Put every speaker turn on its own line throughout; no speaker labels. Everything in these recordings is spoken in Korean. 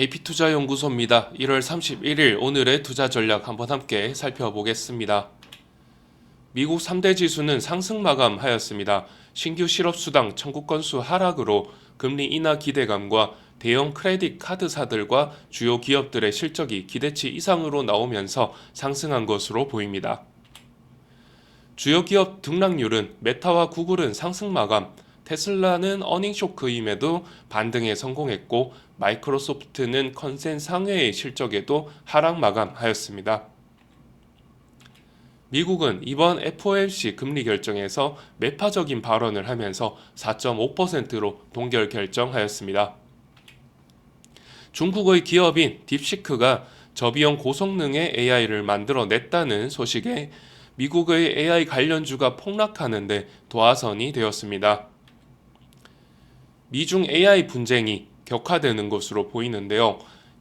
AP투자연구소입니다. 1월 31일 오늘의 투자 전략 한번 함께 살펴보겠습니다. 미국 3대 지수는 상승 마감하였습니다. 신규 실업수당 청구 건수 하락으로 금리 인하 기대감과 대형 크레딧 카드사들과 주요 기업들의 실적이 기대치 이상으로 나오면서 상승한 것으로 보입니다. 주요 기업 등락률은 메타와 구글은 상승 마감, 테슬라는 어닝 쇼크임에도 반등에 성공했고 마이크로소프트는 컨센 상회의 실적에도 하락 마감하였습니다. 미국은 이번 FOMC 금리 결정에서 매파적인 발언을 하면서 4.5%로 동결 결정하였습니다. 중국의 기업인 딥시크가 저비용 고성능의 AI를 만들어냈다는 소식에 미국의 AI 관련주가 폭락하는데 도화선이 되었습니다. 미중 AI 분쟁이 격화되는 것으로 보이는데요.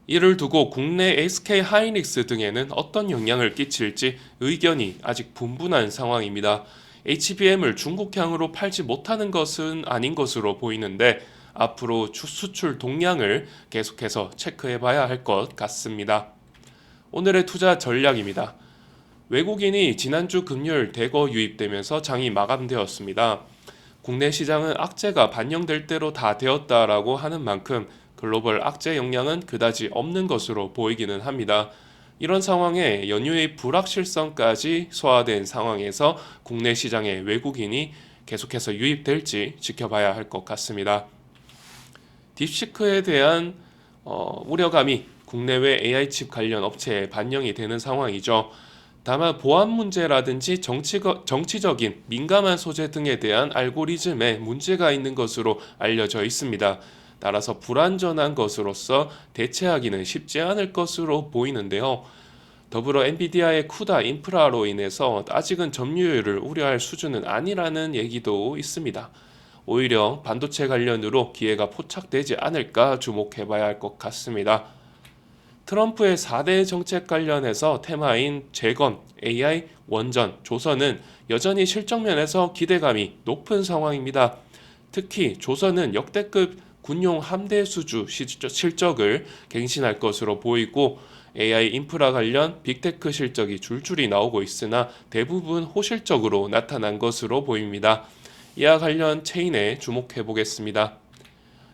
이를 두고 국내 SK 하이닉스 등에는 어떤 영향을 끼칠지 의견이 아직 분분한 상황입니다. HBM을 중국향으로 팔지 못하는 것은 아닌 것으로 보이는데 앞으로 주- 수출 동향을 계속해서 체크해 봐야 할 것 같습니다. 오늘의 투자 전략입니다. 외국인이 지난주 금요일 대거 유입되면서 장이 마감되었습니다. 국내 시장은 악재가 반영될 대로 다 되었다라고 하는 만큼 글로벌 악재 영향은 그다지 없는 것으로 보이기는 합니다. 이런 상황에 연휴의 불확실성까지 소화된 상황에서 국내 시장에 외국인이 계속해서 유입될지 지켜봐야 할 것 같습니다. 딥시크에 대한 어, 우려감이 국내외 AI 칩 관련 업체에 반영이 되는 상황이죠. 다만 보안 문제라든지 정치, 정치적인 민감한 소재 등에 대한 알고리즘에 문제가 있는 것으로 알려져 있습니다. 따라서 불완전한 것으로서 대체하기는 쉽지 않을 것으로 보이는데요. 더불어 엔비디아의 쿠다 인프라로 인해서 아직은 점유율을 우려할 수준은 아니라는 얘기도 있습니다. 오히려 반도체 관련으로 기회가 포착되지 않을까 주목해봐야 할 것 같습니다. 트럼프의 4대 정책 관련해서 테마인 재건, AI, 원전, 조선은 여전히 실적 면에서 기대감이 높은 상황입니다. 특히 조선은 역대급 군용 함대 수주 실적을 갱신할 것으로 보이고 AI 인프라 관련 빅테크 실적이 줄줄이 나오고 있으나 대부분 호실적으로 나타난 것으로 보입니다. 이와 관련 체인에 주목해 보겠습니다.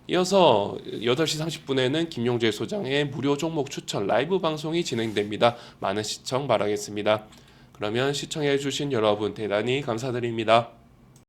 이어서 8시 30분에는 김용재 소장의 무료 종목 추천 라이브 방송이 진행됩니다. 많은 시청 바라겠습니다. 그러면 시청해 주신 여러분 대단히 감사드립니다.